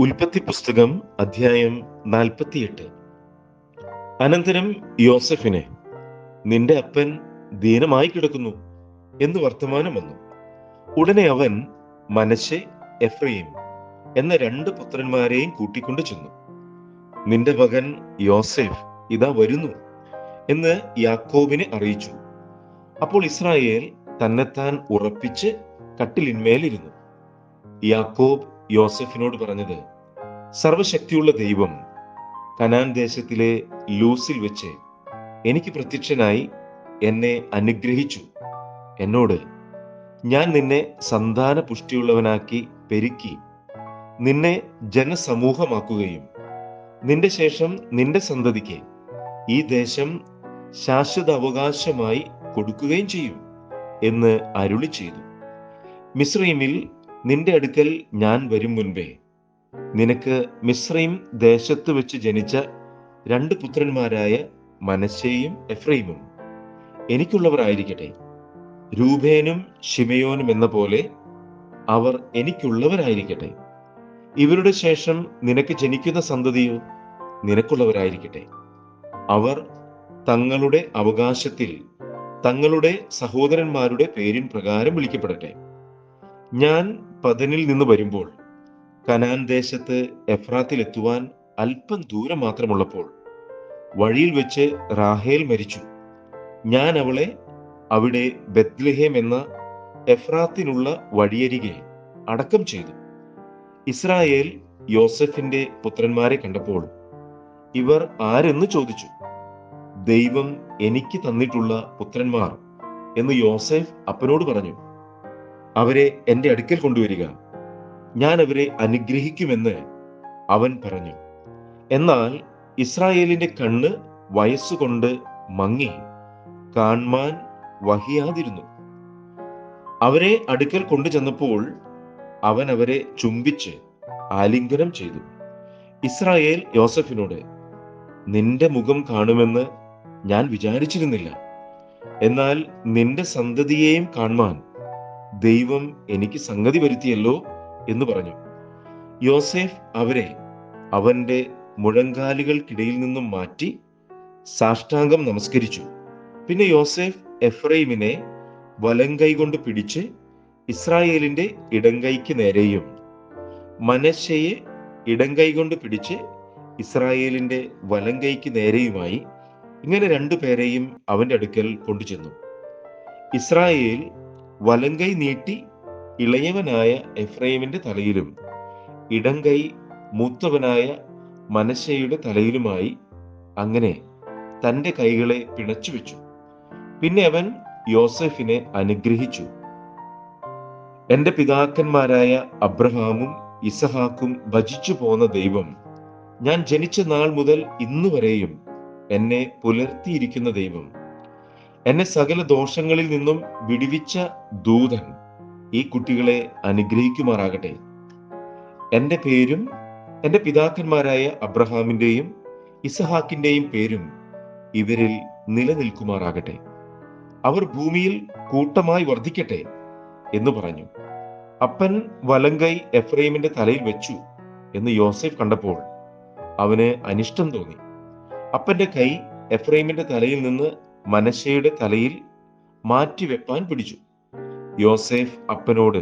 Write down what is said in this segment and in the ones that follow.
ഉൽപ്പത്തി പുസ്തകം അധ്യായം നാൽപ്പത്തിയെട്ട്. അനന്തരം യോസഫിനെ നിന്റെ അപ്പൻ ദീനമായി കിടക്കുന്നു എന്ന് വർത്തമാനം വന്നു. ഉടനെ അവൻ മനശ്ശെ എഫ്രയും എന്ന രണ്ട് പുത്രന്മാരെയും കൂട്ടിക്കൊണ്ട് ചെന്നു. നിന്റെ മകൻ യോസെഫ് ഇതാ വരുന്നു എന്ന് യാക്കോബിനെ അറിയിച്ചു. അപ്പോൾ ഇസ്രായേൽ തന്നെത്താൻ ഉറപ്പിച്ച് കട്ടിലിന്മേലിരുന്നു. യാക്കോബ് യോസെഫിനോട് പറഞ്ഞത് സർവശക്തിയുള്ള ദൈവം കനാൻ ദേശത്തിലെ ലൂസിൽ വെച്ച് എനിക്ക് പ്രത്യക്ഷനായി എന്നെ അനുഗ്രഹിച്ചു. എന്നോട് ഞാൻ നിന്നെ സന്താന പുഷ്ടിയുള്ളവനാക്കി പെരുക്കി നിന്നെ ജനസമൂഹമാക്കുകയും നിന്റെ ശേഷം നിന്റെ സന്തതിക്ക് ഈ ദേശം ശാശ്വത അവകാശമായി കൊടുക്കുകയും ചെയ്യും എന്ന് അരുളി ചെയ്തു. മിശ്രീമിൽ നിന്റെ അടുക്കൽ ഞാൻ വരും മുൻപേ. നിനക്ക് മിശ്രയും ദേശത്ത് വെച്ച് ജനിച്ച രണ്ട് പുത്രന്മാരായ മനശ്ശേയും എഫ്രൈമും എനിക്കുള്ളവരായിരിക്കട്ടെ രൂപേനും ഷിമയോനും എന്ന പോലെ അവർ എനിക്കുള്ളവരായിരിക്കട്ടെ. ഇവരുടെ ശേഷം നിനക്ക് ജനിക്കുന്ന സന്തതിയോ നിനക്കുള്ളവരായിരിക്കട്ടെ. അവർ തങ്ങളുടെ അവകാശത്തിൽ തങ്ങളുടെ സഹോദരന്മാരുടെ പേരിൻ പ്രകാരം വിളിക്കപ്പെടട്ടെ. ഞാൻ പതനിൽ നിന്ന് വരുമ്പോൾ കനാൻ ദേശത്ത് എഫ്രാത്തിൽ എത്തുവാൻ അല്പം ദൂരം മാത്രമുള്ളപ്പോൾ വഴിയിൽ വെച്ച് റാഹേൽ മരിച്ചു. ഞാൻ അവളെ അവിടെ ബത്ലഹേം എന്ന എഫ്രാത്തിനുള്ള വഴിയരികെ അടക്കം ചെയ്തു. ഇസ്രായേൽ യോസഫിന്റെ പുത്രന്മാരെ കണ്ടപ്പോൾ ഇവർ ആരെന്ന് ചോദിച്ചു. ദൈവം എനിക്ക് തന്നിട്ടുള്ള പുത്രന്മാർ എന്ന് യോസഫ് അപ്പനോട് പറഞ്ഞു. അവരെ എന്റെ അടുക്കൽ കൊണ്ടുവരിക. ഞാൻ അവരെ അനുഗ്രഹിക്കുമെന്ന് അവൻ പറഞ്ഞു. എന്നാൽ ഇസ്രായേലിന്റെ കണ്ണ് വയസ്സുകൊണ്ട് മങ്ങി കാൺമാൻ വഹിയാതിരുന്നു. അവരെ അടുക്കൽ കൊണ്ടുചെന്നപ്പോൾ അവൻ അവരെ ചുംബിച്ച് ആലിംഗനം ചെയ്തു. ഇസ്രായേൽ യോസഫിനോട് നിന്റെ മുഖം കാണുമെന്ന് ഞാൻ വിചാരിച്ചിരുന്നില്ല. എന്നാൽ നിന്റെ സന്തതിയെയും കാണുവാൻ ദൈവം എനിക്ക് സംഗതി വരുത്തിയല്ലോ എന്ന് പറഞ്ഞു. യോസേഫ് അവരെ അവന്റെ മുഴങ്കാലുകൾക്കിടയിൽ നിന്നും മാറ്റി സാഷ്ടാംഗം നമസ്കരിച്ചു. പിന്നെ യോസേഫ് എഫ്രൈമിനെ വലങ്കൈ കൊണ്ട് പിടിച്ച് ഇസ്രായേലിന്റെ ഇടങ്കൈക്ക് നേരെയും മനശ്ശയെ ഇടങ്കൈ കൊണ്ട് പിടിച്ച് ഇസ്രായേലിന്റെ വലങ്കൈക്ക് നേരെയുമായി ഇങ്ങനെ രണ്ടു പേരെയും അവന്റെ അടുക്കൽ കൊണ്ടുചെന്നു. ഇസ്രായേൽ വലങ്കൈ നീട്ടി ഇളയവനായ എഫ്രൈമിന്റെ തലയിലും ഇടങ്കൈ മൂത്തവനായ മനശയുടെ തലയിലുമായി അങ്ങനെ തന്റെ കൈകളെ പിണച്ചു വെച്ചു. പിന്നെ അവൻ യോസഫിനെ അനുഗ്രഹിച്ചു. എന്റെ പിതാക്കന്മാരായ അബ്രഹാമും ഇസഹാക്കും ഭജിച്ചു പോന്ന ദൈവം ഞാൻ ജനിച്ച നാൾ മുതൽ ഇന്നുവരെയും എന്നെ പുലർത്തിയിരിക്കുന്ന ദൈവം. എന്നെ സകല ദോഷങ്ങളിൽ നിന്നും വിടിവിച്ച ദൂതൻ ഈ കുട്ടികളെ അനുഗ്രഹിക്കുമാറാകട്ടെ. എന്റെ പേരും എന്റെ പിതാക്കന്മാരായ അബ്രഹാമിന്റെയും ഇസഹാക്കിന്റെയും പേരും ഇവരിൽ നിലനിൽക്കുമാറാകട്ടെ. അവർ ഭൂമിയിൽ കൂട്ടമായി വർദ്ധിക്കട്ടെ എന്ന് പറഞ്ഞു. അപ്പൻ വലങ്കൈ എഫ്രൈമിന്റെ തലയിൽ വെച്ചു എന്ന് യോസെഫ് കണ്ടപ്പോൾ അവന് അനിഷ്ടം തോന്നി. അപ്പന്റെ കൈ എഫ്രൈമിന്റെ തലയിൽ നിന്ന് മനശയുടെ തലയിൽ മാറ്റിവെപ്പാൻ പിടിച്ചു. യോസേഫ് അപ്പനോട്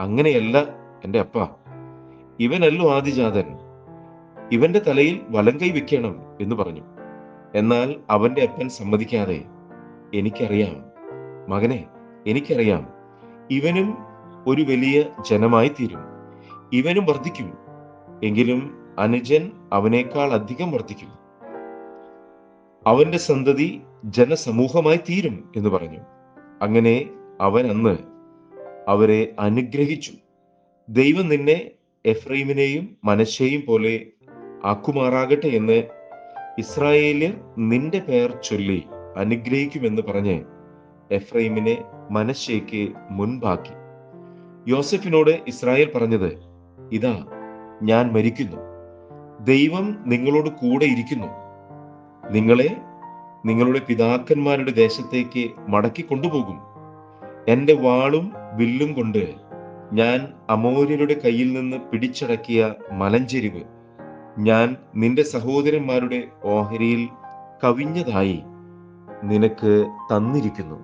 അങ്ങനെയല്ല എന്റെ അപ്പ ഇവനല്ലോ ആദിജാതൻ. ഇവന്റെ തലയിൽ വലം കൈ വെക്കണം എന്ന് പറഞ്ഞു. എന്നാൽ അവന്റെ അപ്പൻ സമ്മതിക്കാതെ എനിക്കറിയാം മകനെ എനിക്കറിയാം ഇവനും ഒരു വലിയ ജനമായി തീരും. ഇവനും വർദ്ധിക്കും എങ്കിലും അനുജൻ അവനേക്കാൾ അധികം വർദ്ധിക്കും. അവന്റെ സന്തതി ജനസമൂഹമായി തീരും എന്ന് പറഞ്ഞു. അങ്ങനെ അവൻ അന്ന് അവരെ അനുഗ്രഹിച്ചു. ദൈവം നിന്നെ എഫ്രൈമിനെയും മനശ്ശേയും പോലെ ആക്കുമാറാകട്ടെ എന്ന് ഇസ്രായേലിയർ നിന്റെ പേർ ചൊല്ലി അനുഗ്രഹിക്കുമെന്ന് പറഞ്ഞ് എഫ്രൈമിനെ മനശ്ശയ്ക്ക് മുൻപാക്കി. യോസഫിനോട് ഇസ്രായേൽ പറഞ്ഞത് ഇതാ ഞാൻ മരിക്കുന്നു. ദൈവം നിങ്ങളോട് കൂടെ ഇരിക്കുന്നു. നിങ്ങളെ നിങ്ങളുടെ പിതാക്കന്മാരുടെ ദേശത്തേക്ക് മടക്കി കൊണ്ടുപോകും. എന്റെ വാളും വില്ലും കൊണ്ട് ഞാൻ അമോര്യരുടെ കയ്യിൽ നിന്ന് പിടിച്ചടക്കിയ മലഞ്ചെരിവ് ഞാൻ നിന്റെ സഹോദരന്മാരുടെ ഓഹരിയിൽ കവിഞ്ഞതായി നിനക്ക് തന്നിരിക്കുന്നു.